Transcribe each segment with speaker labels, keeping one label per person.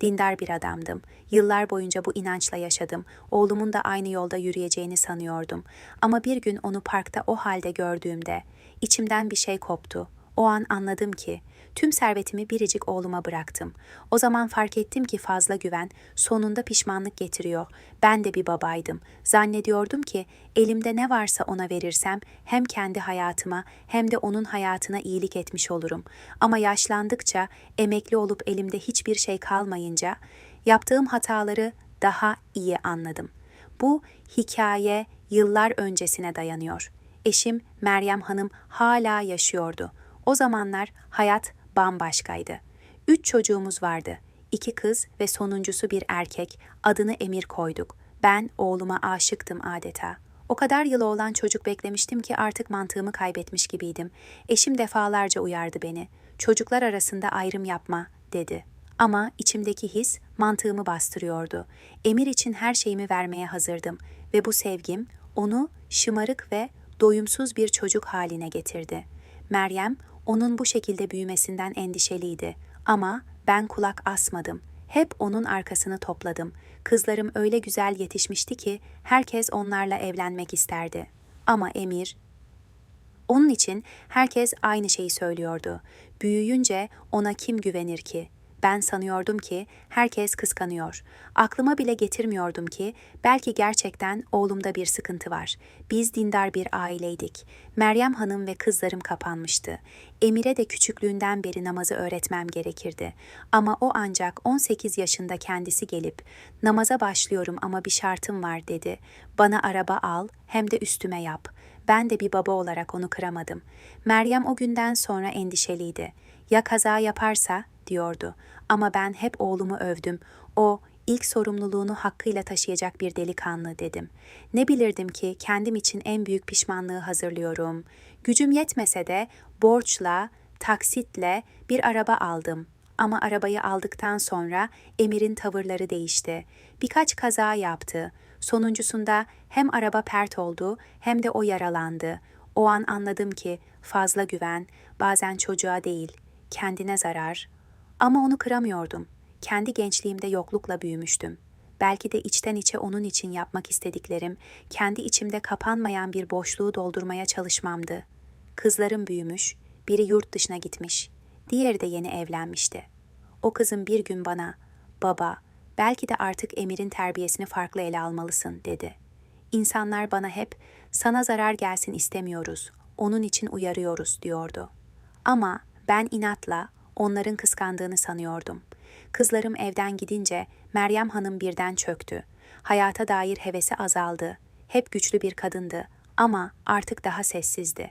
Speaker 1: Dindar bir adamdım. Yıllar boyunca bu inançla yaşadım. Oğlumun da aynı yolda yürüyeceğini sanıyordum. Ama bir gün onu parkta o halde gördüğümde içimden bir şey koptu. O an anladım ki tüm servetimi biricik oğluma bıraktım. O zaman fark ettim ki fazla güven sonunda pişmanlık getiriyor. Ben de bir babaydım. Zannediyordum ki elimde ne varsa ona verirsem hem kendi hayatıma hem de onun hayatına iyilik etmiş olurum. Ama yaşlandıkça, emekli olup elimde hiçbir şey kalmayınca yaptığım hataları daha iyi anladım. Bu hikaye yıllar öncesine dayanıyor. Eşim Meryem Hanım hala yaşıyordu. O zamanlar hayat bambaşkaydı. Üç çocuğumuz vardı. İki kız ve sonuncusu bir erkek. Adını Emir koyduk. Ben oğluma aşıktım adeta. O kadar yılı olan çocuk beklemiştim ki artık mantığımı kaybetmiş gibiydim. Eşim defalarca uyardı beni. Çocuklar arasında ayrım yapma, dedi. Ama içimdeki his mantığımı bastırıyordu. Emir için her şeyimi vermeye hazırdım ve bu sevgim onu şımarık ve doyumsuz bir çocuk haline getirdi. Meryem onun bu şekilde büyümesinden endişeliydi ama ben kulak asmadım. Hep onun arkasını topladım. Kızlarım öyle güzel yetişmişti ki herkes onlarla evlenmek isterdi. Ama Emir onun için herkes aynı şeyi söylüyordu. Büyüyünce ona kim güvenir ki? Ben sanıyordum ki herkes kıskanıyor. Aklıma bile getirmiyordum ki belki gerçekten oğlumda bir sıkıntı var. Biz dindar bir aileydik. Meryem Hanım ve kızlarım kapanmıştı. Emir'e de küçüklüğünden beri namazı öğretmem gerekirdi. Ama o ancak 18 yaşında kendisi gelip namaza başlıyorum ama bir şartım var dedi. Bana araba al hem de üstüme yap. Ben de bir baba olarak onu kıramadım. Meryem o günden sonra endişeliydi. Ya kaza yaparsa diyordu. Ama ben hep oğlumu övdüm. O ilk sorumluluğunu hakkıyla taşıyacak bir delikanlı dedim. Ne bilirdim ki kendim için en büyük pişmanlığı hazırlıyorum. Gücüm yetmese de borçla, taksitle bir araba aldım. Ama arabayı aldıktan sonra Emir'in tavırları değişti. Birkaç kaza yaptı. Sonuncusunda hem araba pert oldu hem de o yaralandı. O an anladım ki fazla güven bazen çocuğa değil, kendine zarar. Ama onu kıramıyordum. Kendi gençliğimde yoklukla büyümüştüm. Belki de içten içe onun için yapmak istediklerim, kendi içimde kapanmayan bir boşluğu doldurmaya çalışmamdı. Kızlarım büyümüş, biri yurt dışına gitmiş, diğeri de yeni evlenmişti. O kızım bir gün bana, baba, belki de artık Emir'in terbiyesini farklı ele almalısın, dedi. İnsanlar bana hep, sana zarar gelsin istemiyoruz, onun için uyarıyoruz, diyordu. Ama ben inatla onların kıskandığını sanıyordum. Kızlarım evden gidince Meryem Hanım birden çöktü. Hayata dair hevesi azaldı. Hep güçlü bir kadındı ama artık daha sessizdi.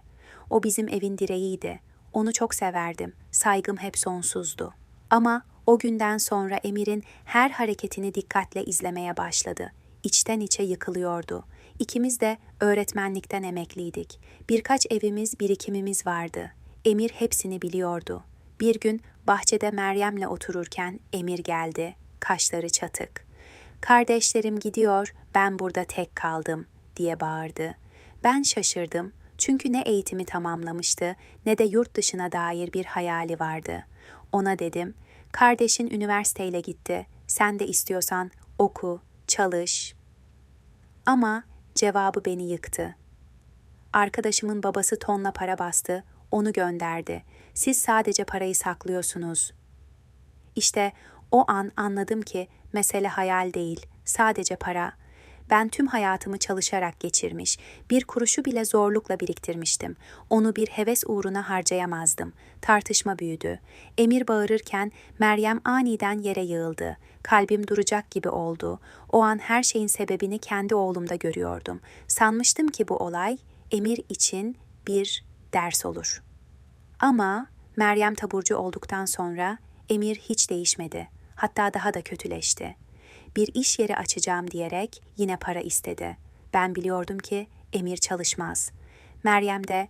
Speaker 1: O bizim evin direğiydi. Onu çok severdim. Saygım hep sonsuzdu. Ama o günden sonra Emir'in her hareketini dikkatle izlemeye başladı. İçten içe yıkılıyordu. İkimiz de öğretmenlikten emekliydik. Birkaç evimiz, birikimimiz vardı. Emir hepsini biliyordu. Bir gün bahçede Meryem'le otururken Emir geldi, kaşları çatık. Kardeşlerim gidiyor, ben burada tek kaldım diye bağırdı. Ben şaşırdım çünkü ne eğitimi tamamlamıştı ne de yurt dışına dair bir hayali vardı. Ona dedim, kardeşin üniversiteyle gitti, sen de istiyorsan oku, çalış. Ama cevabı beni yıktı. Arkadaşımın babası tonla para bastı, onu gönderdi. Siz sadece parayı saklıyorsunuz. İşte o an anladım ki mesele hayal değil, sadece para. Ben tüm hayatımı çalışarak geçirmiş, bir kuruşu bile zorlukla biriktirmiştim. Onu bir heves uğruna harcayamazdım. Tartışma büyüdü. Emir bağırırken Meryem aniden yere yığıldı. Kalbim duracak gibi oldu. O an her şeyin sebebini kendi oğlumda görüyordum. Sanmıştım ki bu olay Emir için bir ders olur. Ama Meryem taburcu olduktan sonra Emir hiç değişmedi. Hatta daha da kötüleşti. Bir iş yeri açacağım diyerek yine para istedi. Ben biliyordum ki Emir çalışmaz. Meryem de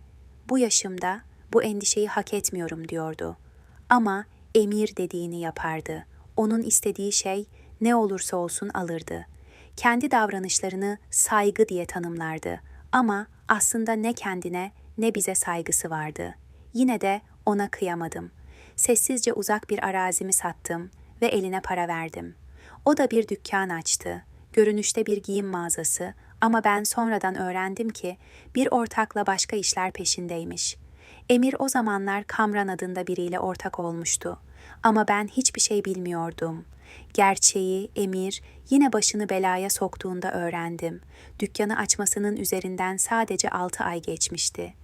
Speaker 1: bu yaşımda bu endişeyi hak etmiyorum diyordu. Ama Emir dediğini yapardı. Onun istediği şey ne olursa olsun alırdı. Kendi davranışlarını saygı diye tanımlardı. Ama aslında ne kendine ne bize saygısı vardı. Yine de ona kıyamadım. Sessizce uzak bir arazimi sattım ve eline para verdim. O da bir dükkan açtı. Görünüşte bir giyim mağazası ama ben sonradan öğrendim ki bir ortakla başka işler peşindeymiş. Emir o zamanlar Kamran adında biriyle ortak olmuştu. Ama ben hiçbir şey bilmiyordum. Gerçeği Emir yine başını belaya soktuğunda öğrendim. Dükkanı açmasının üzerinden sadece altı ay geçmişti.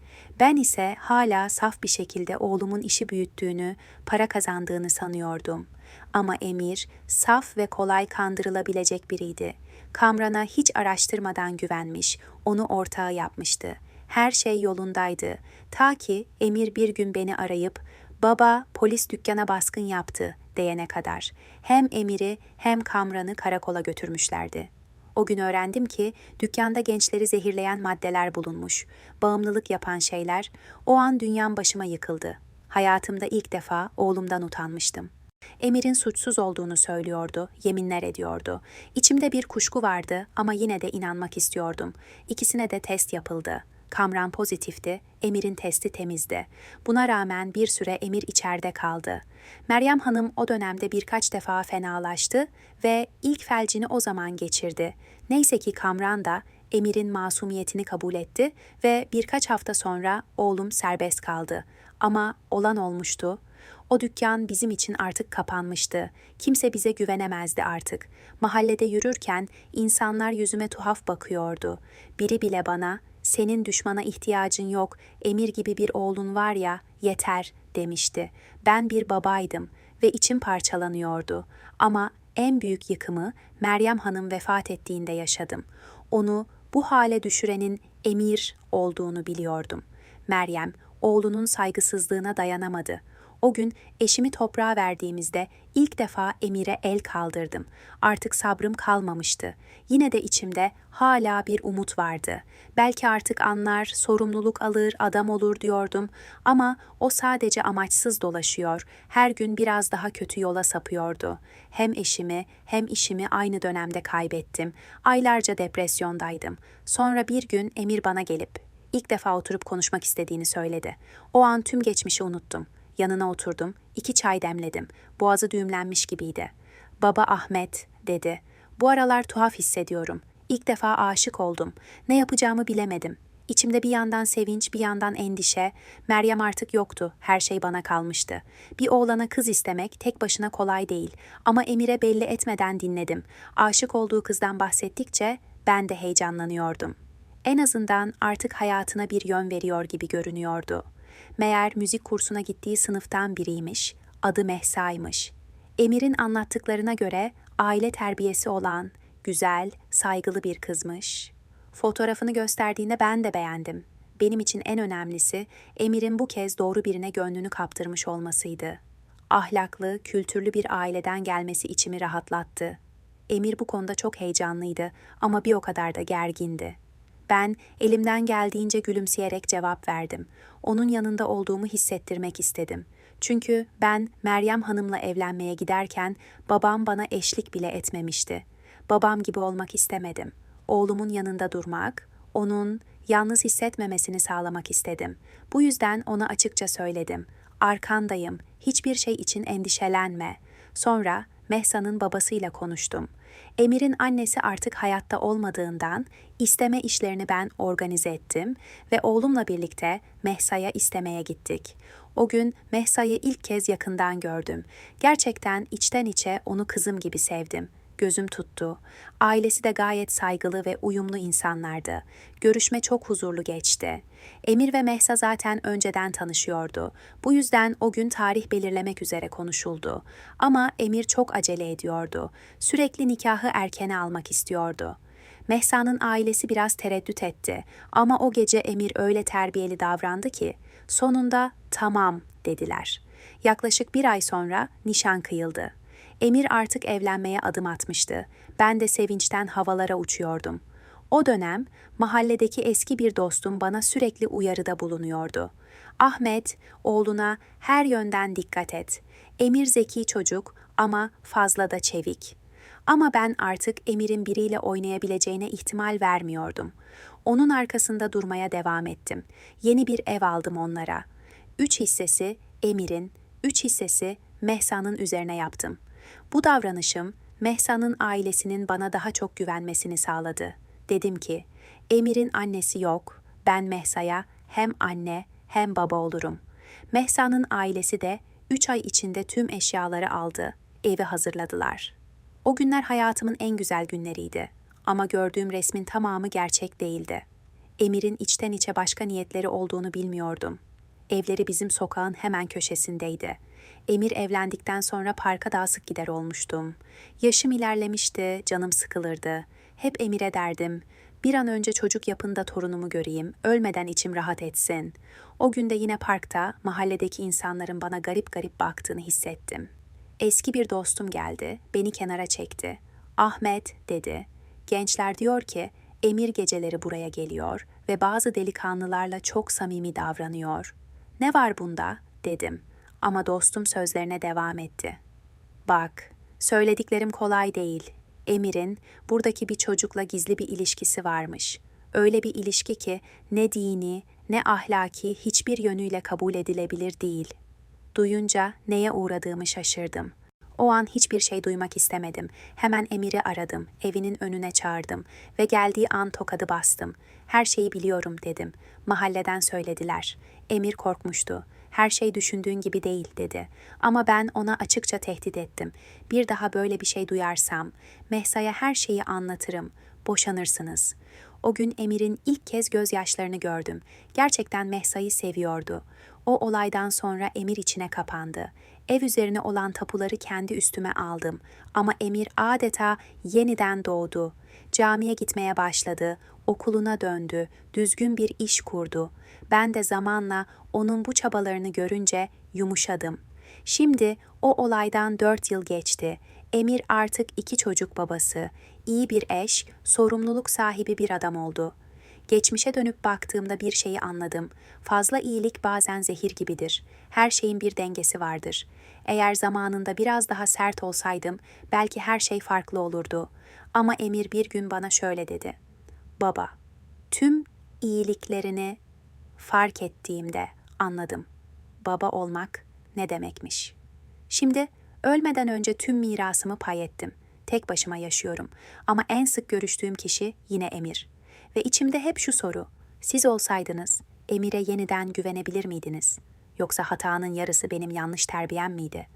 Speaker 1: Ben ise hala saf bir şekilde oğlumun işi büyüttüğünü, para kazandığını sanıyordum. Ama Emir saf ve kolay kandırılabilecek biriydi. Kamran'a hiç araştırmadan güvenmiş, onu ortağı yapmıştı. Her şey yolundaydı. Ta ki Emir bir gün beni arayıp "Baba, polis dükkana baskın yaptı." diyene kadar. Hem Emir'i hem Kamran'ı karakola götürmüşlerdi. O gün öğrendim ki dükkanda gençleri zehirleyen maddeler bulunmuş. Bağımlılık yapan şeyler. O an dünyam başıma yıkıldı. Hayatımda ilk defa oğlumdan utanmıştım. Emir'in suçsuz olduğunu söylüyordu, yeminler ediyordu. İçimde bir kuşku vardı ama yine de inanmak istiyordum. İkisine de test yapıldı. Kamran pozitifti, Emir'in testi temizdi. Buna rağmen bir süre Emir içeride kaldı. Meryem Hanım o dönemde birkaç defa fenalaştı ve ilk felcini o zaman geçirdi. Neyse ki Kamran da Emir'in masumiyetini kabul etti ve birkaç hafta sonra oğlum serbest kaldı. Ama olan olmuştu. O dükkan bizim için artık kapanmıştı. Kimse bize güvenemezdi artık. Mahallede yürürken insanlar yüzüme tuhaf bakıyordu. Biri bile bana senin düşmana ihtiyacın yok, emir gibi bir oğlun var ya, yeter demişti. Ben bir babaydım ve içim parçalanıyordu. Ama en büyük yıkımı Meryem Hanım vefat ettiğinde yaşadım. Onu bu hale düşürenin emir olduğunu biliyordum. Meryem oğlunun saygısızlığına dayanamadı. O gün eşimi toprağa verdiğimizde ilk defa Emir'e el kaldırdım. Artık sabrım kalmamıştı. Yine de içimde hala bir umut vardı. Belki artık anlar, sorumluluk alır, adam olur diyordum ama o sadece amaçsız dolaşıyor. Her gün biraz daha kötü yola sapıyordu. Hem eşimi hem işimi aynı dönemde kaybettim. Aylarca depresyondaydım. Sonra bir gün Emir bana gelip ilk defa oturup konuşmak istediğini söyledi. O an tüm geçmişi unuttum. Yanına oturdum, iki çay demledim. Boğazı düğümlenmiş gibiydi. Baba Ahmet, dedi. Bu aralar tuhaf hissediyorum. İlk defa aşık oldum. Ne yapacağımı bilemedim. İçimde bir yandan sevinç, bir yandan endişe. Meryem artık yoktu. Her şey bana kalmıştı. Bir oğlana kız istemek tek başına kolay değil. Ama Emir'e belli etmeden dinledim. Aşık olduğu kızdan bahsettikçe ben de heyecanlanıyordum. En azından artık hayatına bir yön veriyor gibi görünüyordu. Meğer müzik kursuna gittiği sınıftan biriymiş, adı Mehsa'ymış. Emir'in anlattıklarına göre aile terbiyesi olan, güzel, saygılı bir kızmış. Fotoğrafını gösterdiğinde ben de beğendim. Benim için en önemlisi Emir'in bu kez doğru birine gönlünü kaptırmış olmasıydı. Ahlaklı, kültürlü bir aileden gelmesi içimi rahatlattı. Emir bu konuda çok heyecanlıydı ama bir o kadar da gergindi. Ben elimden geldiğince gülümseyerek cevap verdim. Onun yanında olduğumu hissettirmek istedim. Çünkü ben Meryem Hanım'la evlenmeye giderken babam bana eşlik bile etmemişti. Babam gibi olmak istemedim. Oğlumun yanında durmak, onun yalnız hissetmemesini sağlamak istedim. Bu yüzden ona açıkça söyledim. Arkandayım, hiçbir şey için endişelenme. Sonra Mehsa'nın babasıyla konuştum. Emir'in annesi artık hayatta olmadığından isteme işlerini ben organize ettim ve oğlumla birlikte Mehsa'ya istemeye gittik. O gün Mehsa'yı ilk kez yakından gördüm. Gerçekten içten içe onu kızım gibi sevdim gözüm tuttu. Ailesi de gayet saygılı ve uyumlu insanlardı. Görüşme çok huzurlu geçti. Emir ve Mehsa zaten önceden tanışıyordu. Bu yüzden o gün tarih belirlemek üzere konuşuldu. Ama Emir çok acele ediyordu. Sürekli nikahı erkene almak istiyordu. Mehsa'nın ailesi biraz tereddüt etti ama o gece Emir öyle terbiyeli davrandı ki sonunda tamam dediler. Yaklaşık bir ay sonra nişan kıyıldı. Emir artık evlenmeye adım atmıştı. Ben de sevinçten havalara uçuyordum. O dönem mahalledeki eski bir dostum bana sürekli uyarıda bulunuyordu. Ahmet, oğluna her yönden dikkat et. Emir zeki çocuk ama fazla da çevik. Ama ben artık Emir'in biriyle oynayabileceğine ihtimal vermiyordum. Onun arkasında durmaya devam ettim. Yeni bir ev aldım onlara. Üç hissesi Emir'in, üç hissesi Mehsa'nın üzerine yaptım. Bu davranışım Mehsa'nın ailesinin bana daha çok güvenmesini sağladı. Dedim ki, Emir'in annesi yok, ben Mehsa'ya hem anne hem baba olurum. Mehsa'nın ailesi de üç ay içinde tüm eşyaları aldı, evi hazırladılar. O günler hayatımın en güzel günleriydi. Ama gördüğüm resmin tamamı gerçek değildi. Emir'in içten içe başka niyetleri olduğunu bilmiyordum. Evleri bizim sokağın hemen köşesindeydi. Emir evlendikten sonra parka daha sık gider olmuştum. Yaşım ilerlemişti, canım sıkılırdı. Hep Emir'e derdim, bir an önce çocuk yapın da torunumu göreyim, ölmeden içim rahat etsin. O günde yine parkta mahalledeki insanların bana garip garip baktığını hissettim. Eski bir dostum geldi, beni kenara çekti. Ahmet dedi. Gençler diyor ki Emir geceleri buraya geliyor ve bazı delikanlılarla çok samimi davranıyor. Ne var bunda? dedim. Ama dostum sözlerine devam etti. Bak, söylediklerim kolay değil. Emir'in buradaki bir çocukla gizli bir ilişkisi varmış. Öyle bir ilişki ki ne dini ne ahlaki hiçbir yönüyle kabul edilebilir değil. Duyunca neye uğradığımı şaşırdım. O an hiçbir şey duymak istemedim. Hemen Emir'i aradım, evinin önüne çağırdım ve geldiği an tokadı bastım. Her şeyi biliyorum dedim. Mahalleden söylediler. Emir korkmuştu. Her şey düşündüğün gibi değil dedi. Ama ben ona açıkça tehdit ettim. Bir daha böyle bir şey duyarsam Mehsa'ya her şeyi anlatırım. Boşanırsınız. O gün Emir'in ilk kez gözyaşlarını gördüm. Gerçekten Mehsa'yı seviyordu. O olaydan sonra Emir içine kapandı. Ev üzerine olan tapuları kendi üstüme aldım. Ama Emir adeta yeniden doğdu. Camiye gitmeye başladı, okuluna döndü, düzgün bir iş kurdu. Ben de zamanla onun bu çabalarını görünce yumuşadım. Şimdi o olaydan dört yıl geçti. Emir artık iki çocuk babası, iyi bir eş, sorumluluk sahibi bir adam oldu. Geçmişe dönüp baktığımda bir şeyi anladım. Fazla iyilik bazen zehir gibidir. Her şeyin bir dengesi vardır. Eğer zamanında biraz daha sert olsaydım belki her şey farklı olurdu. Ama Emir bir gün bana şöyle dedi. Baba, tüm iyiliklerini fark ettiğimde anladım. Baba olmak ne demekmiş. Şimdi ölmeden önce tüm mirasımı pay ettim. Tek başıma yaşıyorum ama en sık görüştüğüm kişi yine Emir. Ve içimde hep şu soru. Siz olsaydınız Emir'e yeniden güvenebilir miydiniz? Yoksa hatanın yarısı benim yanlış terbiyem miydi?''